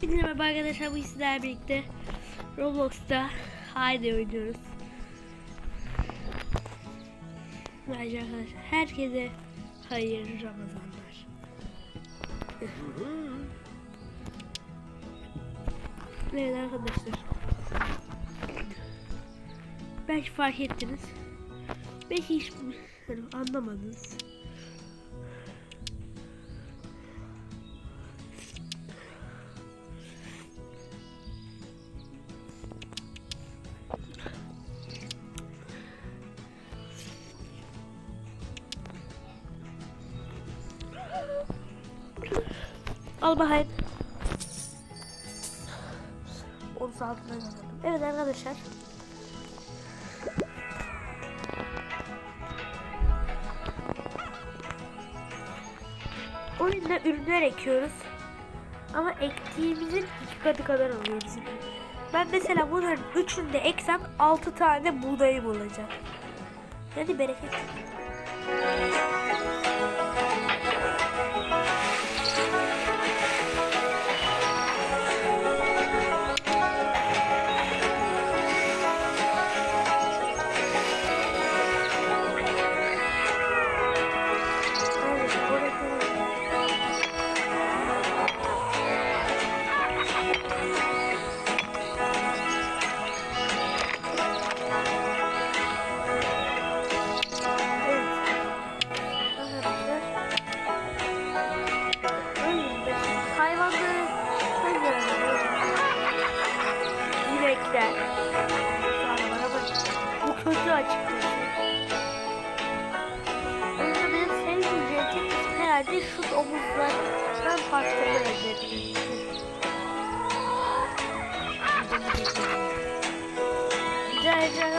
Hepinize merhaba arkadaşlar bu sizlerle birlikte Roblox'ta Haydi oynuyoruz. Bence arkadaşlar herkese hayırlı Ramazanlar. Evet arkadaşlar. Belki fark ettiniz. Belki hiç anlamadınız. Al bakayım. Onu altına yazalım. Evet arkadaşlar. Oyunda ürünler ekiyoruz. Ama ektiğimizin iki katı kadar oluyor bizim. Ben mesela bunların üçünü de eksem 6 tane buğdayım olacak. Yani bereket.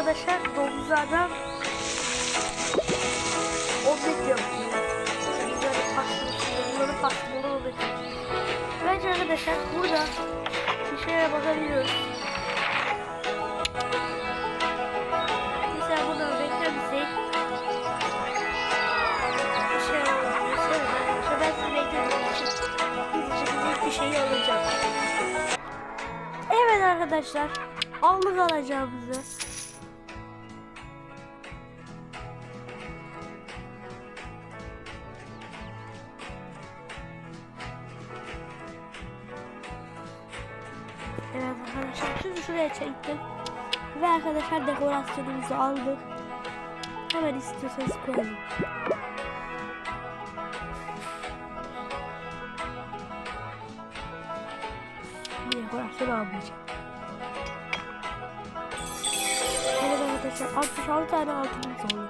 Arkadaşlar domuzlardan omlet yapıyor. Bunları pastırması, bunları pastırmalı. Bence arkadaşlar burada bir şeye bakabiliyoruz. Mesela bunu beklemişsek bir şey ben size beklemek için bir şeyi alacağım. Evet arkadaşlar aldık alacağımızı. Şuraya çektim. Ve arkadaşlar dekorasyonumuzu aldık. Hemen istiyorsanız koyalım. Dekorasyon almayacağım. Evet arkadaşlar 66 tane altımız oldu.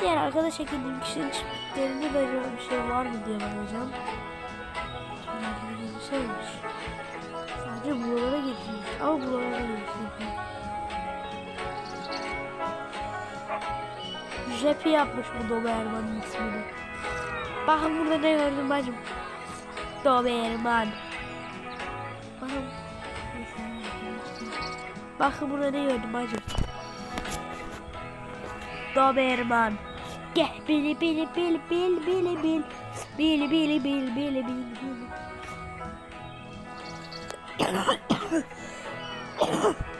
Diğer arkadaş eklediğim kişinin çiftliklerinde de acaba bir şey var mı diye bakacağım. Şimdi bir. Sadece buralara getirmiş. Jepi yapmış bu Doberman'ın ismini. Bakın burada ne gördüm bacım. Doberman. Bakın. Bakın burada ne gördüm bacım. Doberman. Gel bili bili bili bili bili bil. Bili bili bil bili bil bil. Oh!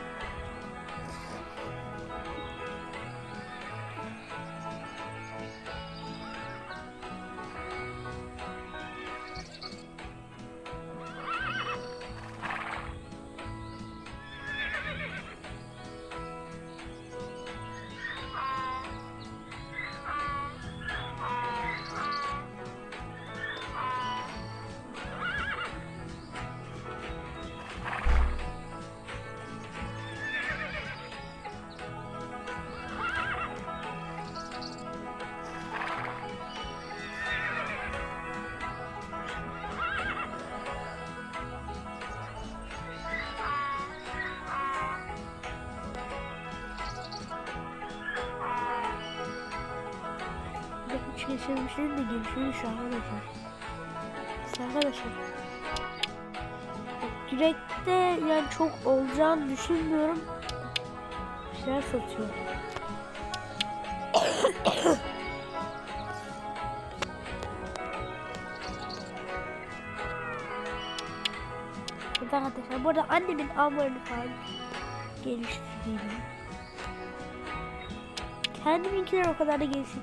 Gelişiyor şu an arkadaşlar. Biz Arkadaşlar. Direkte yani çok olacağını düşünmüyorum. Bir şeyler satıyor. Burada arkadaşlar. Burada annemin ambarını falan geliştirdim. Kendiminkiler o kadar da gelişik.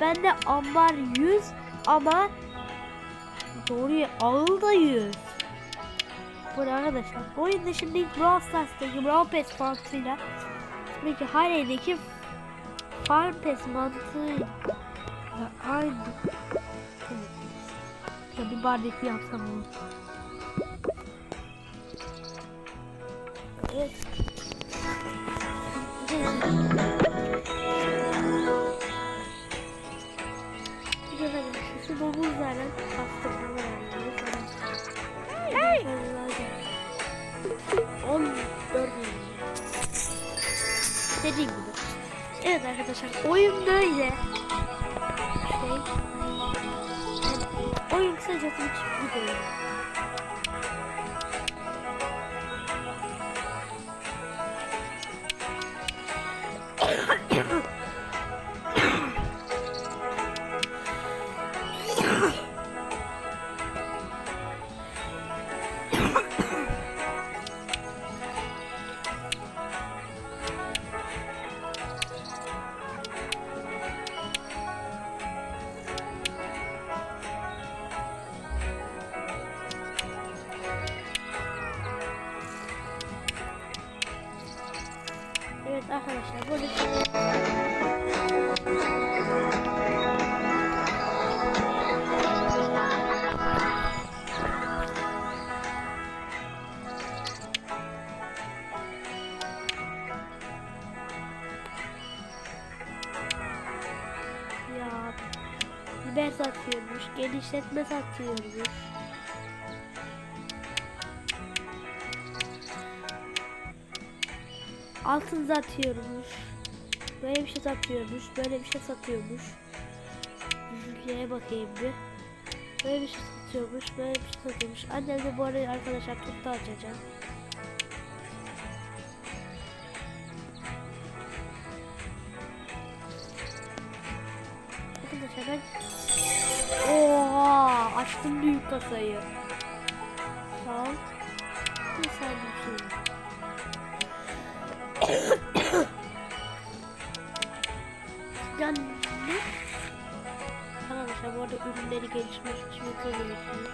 Ben de ambar 100 ama doğru ağıl da 100. Burada arkadaşlar. Bu oyunda şimdi Brawl Stars'taki Brawl Pass mantığıyla Peki Harry'deki Farm Pass mantığı aynı. Ya bir barbekü yapsam olur. Evet. Şu domuzlarla bastırmamı öğrendim. Hey! 14 Dediğim gibi. Evet arkadaşlar oyun böyle. Şey. Oyun kısacası bir bir genişletme satıyormuş. altın satıyormuş. Böyle bir şey satıyormuş. Böyle bir şey satıyormuş. Yüzüklere bakayım bir. Böyle bir şey satıyormuş. Böyle bir şey satıyormuş. Annem de bu arada arkadaşlar tuttu açacağım. Arkadaşlar ben açtım büyük kasayı. Sağ ol. Saniye bir şey. Yani? Arkadaşlar bu arada ürünleri gelişmiş, çimento gelişmiş.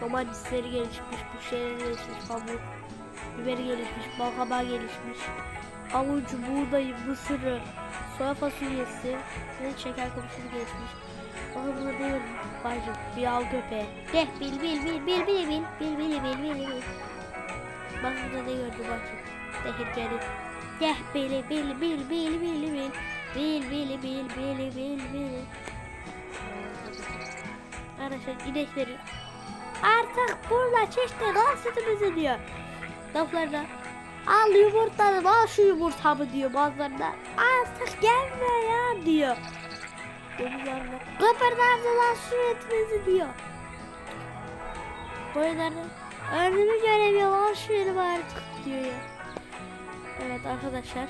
Domatesleri gelişmiş, bu şeyler gelişmiş, pamuk, biberi gelişmiş, balkabağı gelişmiş. Havucu, buğdayı, mısırı, soya fasulyesi ve şeker kamışını gelişmiş. Bana bunu bacım bir al köpeğe. De bil bil bil bil bil bil bil bil bil bil bil. Bak burada ne gördü bacım. Dehir gelin. Deh bili bil bil bil bil bil. Bil bil bil bil bil bil. Arkadaşlar inekleri artık burada çeşitli daha sütümüzü diyor. Laflarda al yumurtanı al şu yumurtamı diyor bazılarında. Artık gelme ya diyor. Domuzlarına kıpırdardı lan şu etimizi diyor. Boylarına önümü göremiyorum al şu artık diyor ya. Evet arkadaşlar.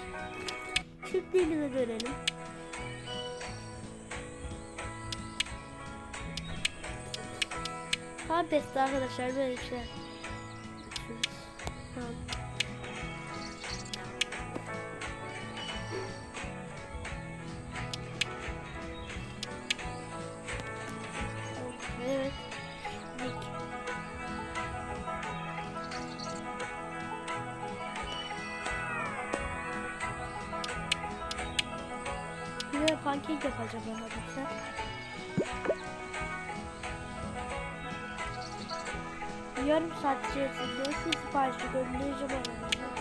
Çiftliğimize dönelim. Kampeste arkadaşlar böyle bir şey. Tamam. Yapacağım arkadaşlar. Yarım saat içerisinde şu siparişi göndereceğim arkadaşlar.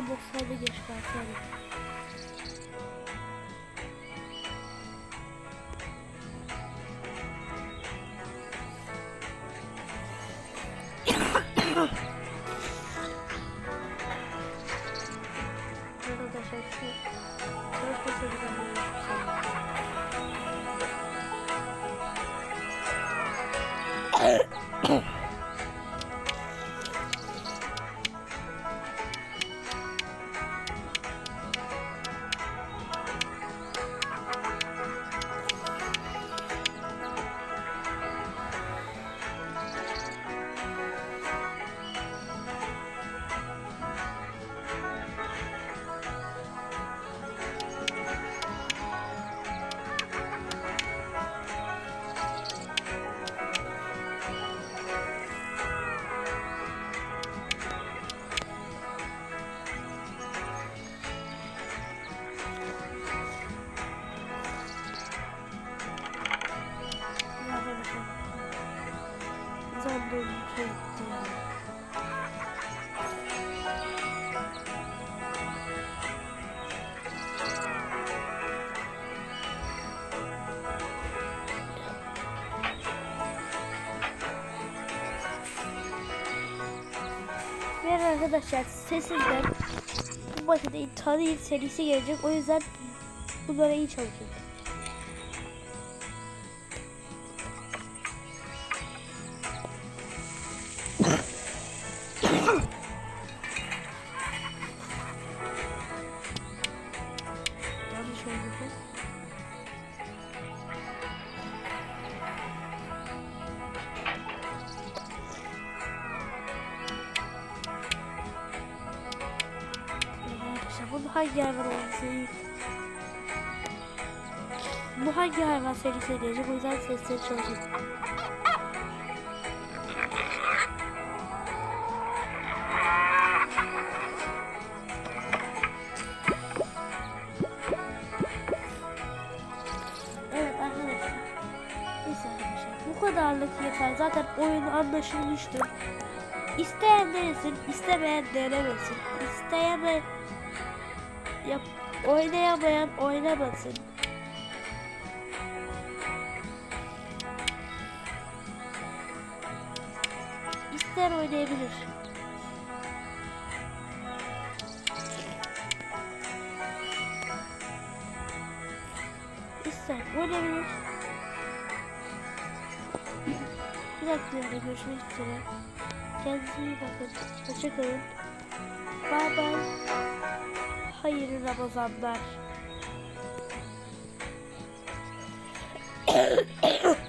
Balta boksaydı geç kalsaydı. Arkadaşlar şu çalışmasaydı ben de yapsam. Arkadaşlar sesinden bu maçta Tanrı serisi gelecek. O yüzden bunlara iyi çalışın. Hangi hayvan olması Bu hangi hayvan serisi diyecek o yüzden sesleri çalışın. Evet arkadaşlar. Neyse arkadaşlar. Bu kadarlık yeter. Zaten oyun anlaşılmıştır. İsteyen denesin, istemeyen denemesin. İsteyeme yap, oynayamayan oynamasın. İsteyen oynayabilir. İsteyen oynayabilir. Bir dakika görüşmek üzere. Kendinize iyi bakın. Hoşçakalın. Bye bye. Hayırlı Ramazanlar.